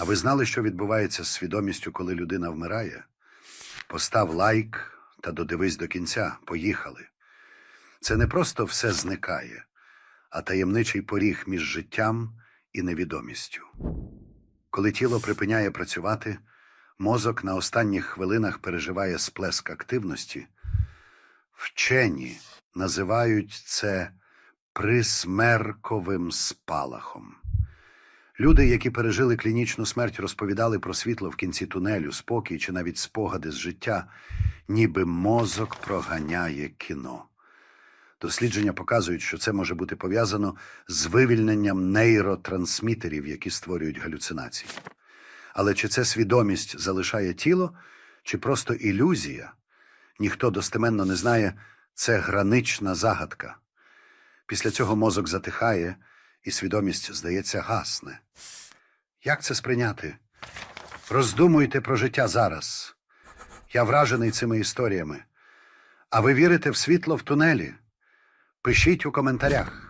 А ви знали, що відбувається з свідомістю, коли людина вмирає? Постав лайк та додивись до кінця. Поїхали. Це не просто все зникає, а таємничий поріг між життям і невідомістю. Коли тіло припиняє працювати, мозок на останніх хвилинах переживає сплеск активності. Вчені називають це присмерковим спалахом. Люди, які пережили клінічну смерть, розповідали про світло в кінці тунелю, спокій чи навіть спогади з життя, ніби мозок проганяє кіно. Дослідження показують, що це може бути пов'язано з вивільненням нейротрансмітерів, які створюють галюцинації. Але чи це свідомість залишає тіло, чи просто ілюзія? Ніхто достеменно не знає, це гранична загадка. Після цього мозок затихає, і свідомість, здається, гасне. Як це сприйняти? Роздумуйте про життя зараз. Я вражений цими історіями. А ви вірите в світло в тунелі? Пишіть у коментарях.